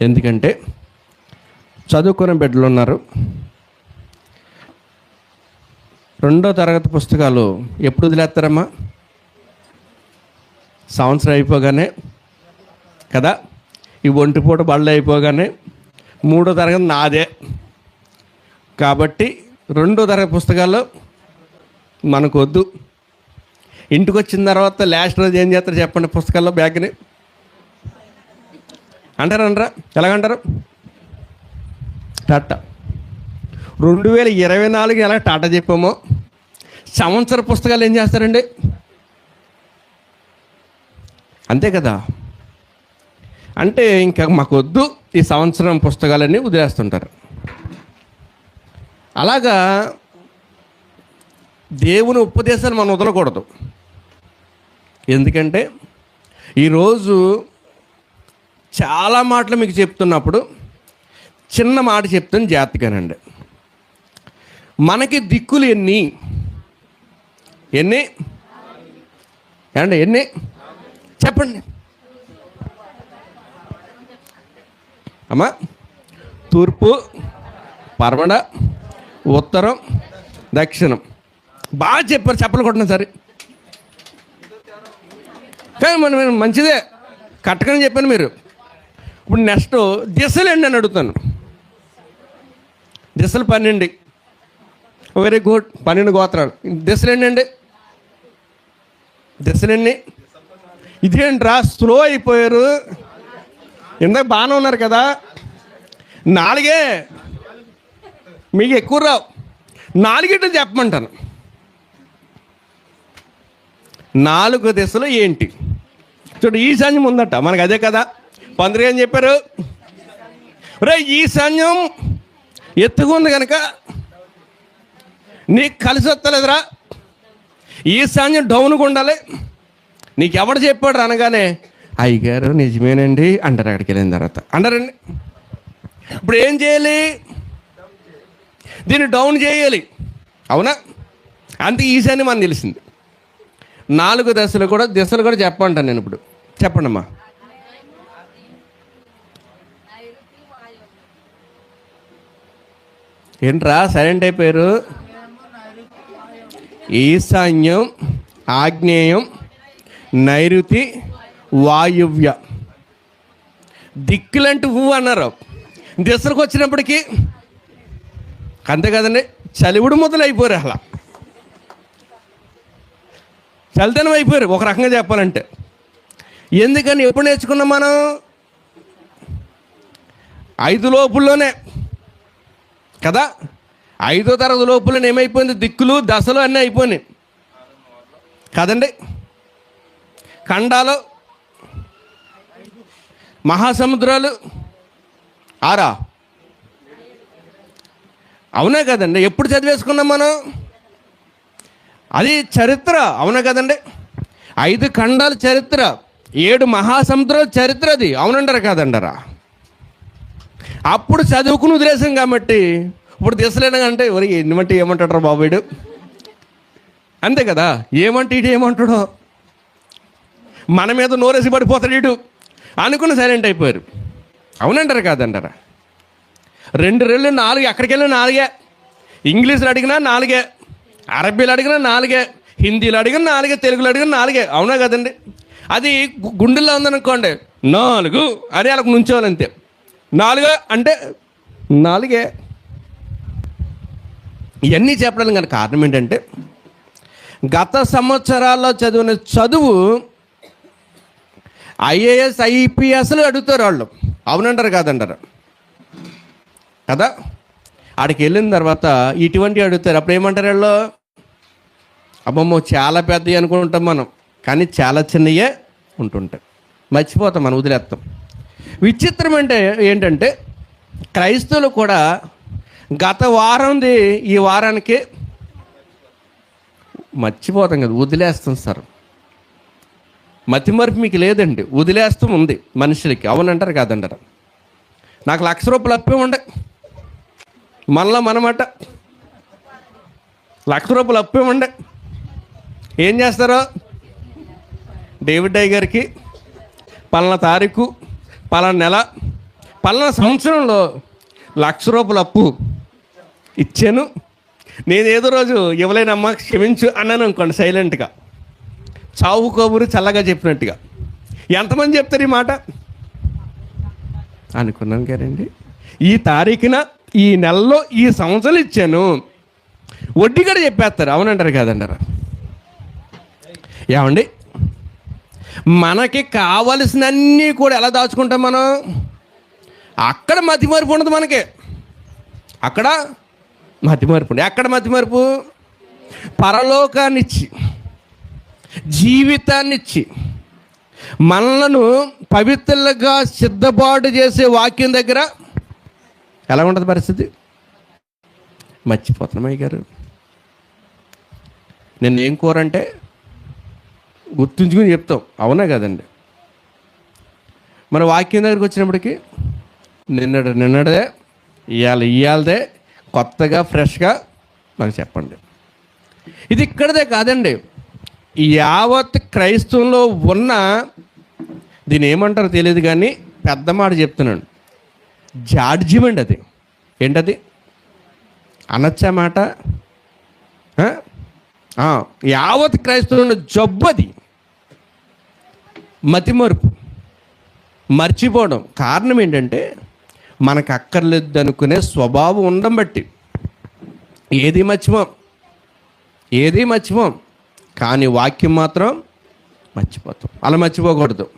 ఎందుకంటే చదువుకునే బిడ్డలు ఉన్నారు. రెండో తరగతి పుస్తకాలు ఎప్పుడు వదిలేస్తారమ్మా? సంవత్సరం అయిపోగానే కదా? ఈ ఒంటిపూట బళ్ళు అయిపోగానే మూడో తరగతి నాదే. కాబట్టి రెండో తరగతి పుస్తకాలు మనకు వద్దు ఇంటికి వచ్చిన తర్వాత లాస్ట్ రోజు ఏం చేస్తారు చెప్పండి పుస్తకాల్లో బ్యాగ్ని? అంటారా అనరా ఎలాగంటారు? టాటా. రెండు వేల ఇరవై నాలుగు ఎలా టాటా చెప్పామో? సంవత్సర పుస్తకాలు ఏం చేస్తారండి? అంతే కదా? అంటే ఇంకా మాకొద్దు ఈ సంవత్సరం పుస్తకాలన్నీ వదిలేస్తుంటారు. అలాగా దేవుని ఉపదేశాలు మనం వదలకూడదు. ఎందుకంటే ఈరోజు చాలా మాటలు మీకు చెప్తున్నప్పుడు చిన్న మాట చెప్తాను జాగ్రత్తగానండి. మనకి దిక్కులు ఎన్ని? ఎన్ని? ఏమండి ఎన్ని? చెప్పండి. అమ్మా తూర్పు పర్వడ ఉత్తరం దక్షిణం. బాగా చెప్పారు చెప్పలు కొట్టిన సరే. కానీ మనం మంచిదే. కట్టకని చెప్పాను మీరు. ఇప్పుడు నెక్స్ట్ దిశలు ఎండి అని అడుగుతాను. దిశలు పన్నెండు. Very good. పన్నెండు గోత్రాలు. దిశలు ఏంటండి? ఎన్ని? ఇదేంట్రా స్లో అయిపోయారు. ఇందాక బాగానే ఉన్నారు కదా. నాలుగే. మీకు ఎక్కువ రావు. నాలుగేట చెప్పమంటాను. నాలుగు దిశలు ఏంటి? చూడు ఈ సంజం ఉందట. మనకు అదే కదా. పందిరి ఏం చెప్పారు? రే ఈ ఎత్తుగా ఉంది కనుక నీకు కలిసి వస్తలేదురా. ఈశాన్యం డౌన్గా ఉండాలి. నీకు ఎవడు చెప్పాడు అనగానే అయ్యగారు నిజమేనండి అంటారు అక్కడికి వెళ్ళిన తర్వాత. అంటారండి. ఇప్పుడు ఏం చేయాలి? దీన్ని డౌన్ చేయాలి. అవునా? అంతే ఈశాన్యం అని తెలిసింది. నాలుగు దశలు కూడా దిశలు కూడా చెప్పంటాను నేను ఇప్పుడు. చెప్పండి అమ్మా ఏంట్రా? సైలెంట్ అయిపోయారు. ఈశాన్యం ఆగ్నేయం నైరుతి వాయువ్య. దిక్కులంటూ ఊ అన్నారు. దిశలకు వచ్చినప్పటికీ అంతే కదండి చలివుడు మొదలైపోయారు అలా. చలితనం అయిపోయారు ఒక రకంగా చెప్పాలంటే. ఎందుకని ఎప్పుడు నేర్చుకున్నాం మనం? ఐదు లోపుల్లోనే. కదా? ఐదో తరగతి లోపల ఏమైపోయింది? దిక్కులు దశలు అన్నీ అయిపోయినాయి. కదండి? ఖండాలు మహాసముద్రాలు. ఆరా? అవునా కదండి? ఎప్పుడు చదివేసుకున్నాం మనం? అది చరిత్ర అవునా కదండి? ఐదు ఖండాలు చరిత్ర ఏడు మహాసముద్రాలు చరిత్ర అది అవునంటారు కదండరా అప్పుడు చదువుకుని ఉద్దేశం కాబట్టి ఇప్పుడు దిశలేనా అంటే ఎవరు ఎన్నిమంటే ఏమంటాడు బాబుడు అంతే కదా? ఏమంటే ఇటు ఏమంటాడో? మన మీద నోరేసి పడిపోతాడు ఇటు అనుకుని సైలెంట్ అయిపోయారు. అవునంటారు కాదంటారా? రెండు రెళ్ళు నాలుగు ఎక్కడికి వెళ్ళినా నాలుగే. ఇంగ్లీష్లో అడిగినా నాలుగే. అరబీలో అడిగినా నాలుగే. హిందీలో అడిగినా నాలుగే తెలుగులో అడిగినా నాలుగే. అవునా కదండి? అది గుండెల్లో ఉందనుకోండి. నాలుగు అని వాళ్ళకి నుంచోవాలంతే. నాలుగు అంటే నాలుగే. ఇవన్నీ చెప్పడానికి గల కారణం ఏంటంటే గత సంవత్సరాల్లో చదివిన చదువు ఐఏఎస్ ఐపీఎస్లు అడుగుతారు వాళ్ళు. అవునంటారు కాదంటారు? కదా? ఆడికి వెళ్ళిన తర్వాత ఇటువంటి అడుగుతారు. అప్పుడు ఏమంటారు వాళ్ళు? అమ్మమ్మో చాలా పెద్దవి అనుకుంటాం మనం కానీ చాలా చిన్నయే ఉంటుంటాయి. మర్చిపోతాం మనం వదిలేస్తాం. విచిత్రం అంటే ఏంటంటే క్రైస్తవులు కూడా గత వారంది ఈ వారానికి మర్చిపోతాం కదా వదిలేస్తాం సార్. మతిమరుపు మీకు లేదండి వదిలేస్తూ ఉంది మనుషులకి. అవునంటారు కాదంటారు. నాకు లక్ష రూపాయలు అప్పే ఉండే. మనలో మనమాట. లక్ష రూపాయలు అప్పే ఉండే. ఏం చేస్తారో? డేవిడ్ డై గారికి పలానా తారీఖు పలానా నెల పలానా సంవత్సరంలో లక్ష రూపాయలు అప్పు ఇచ్చాను. నేను ఏదో రోజు ఇవ్వలేనమ్మా క్షమించు అన్నాను అనుకోండి సైలెంట్గా. చావు కబురు చల్లగా చెప్పినట్టుగా. ఎంతమంది చెప్తారు ఈ మాట? అనుకున్నాను కదండి. ఈ తారీఖున ఈ నెలలో ఈ సంవత్సరాలు ఇచ్చాను. వడ్డీ కూడా చెప్పేస్తారు. అవునంటారు కాదంటారా ఏమండి? మనకి కావలసినన్నీ కూడా ఎలా దాచుకుంటాం మనం? అక్కడ మతి ఉండదు మనకి. అక్కడ మతి మరుపు ఉండదు. ఎక్కడ మతి పరలోకాన్నిచ్చి జీవితాన్నిచ్చి మనలను పవిత్రులుగా సిద్ధపాటు చేసే వాక్యం దగ్గర ఎలా ఉంటుంది పరిస్థితి? మర్చిపోతున్నామయ్య గారు నేను ఏం కూరంటే గుర్తుంచుకుని చెప్తాం. అవునా కదండి? మన వాక్యం దగ్గరికి వచ్చినప్పటికీ నిన్నడు నిన్నడే ఇవాళ ఇవాళదే కొత్తగా ఫ్రెష్గా నాకు చెప్పండి. ఇది ఇక్కడదే కాదండి. యావత్ క్రైస్తవంలో ఉన్న దీని ఏమంటారో తెలియదు కానీ పెద్ద మాట చెప్తున్నాను. జాడ్జిమెంట్ అది. ఏంటది? అనొచ్చా మాట? యావత్ క్రైస్తవుడు జబ్బు అది. మతిమరుపు మర్చిపోవడం. కారణం ఏంటంటే మనకు అక్కర్లేదు అనుకునే స్వభావం ఉండడం బట్టి. ఏది మర్చిపోం ఏది మర్చిపోం కానీ వాక్యం మాత్రం మర్చిపోతాం. అలా మర్చిపోకూడదు.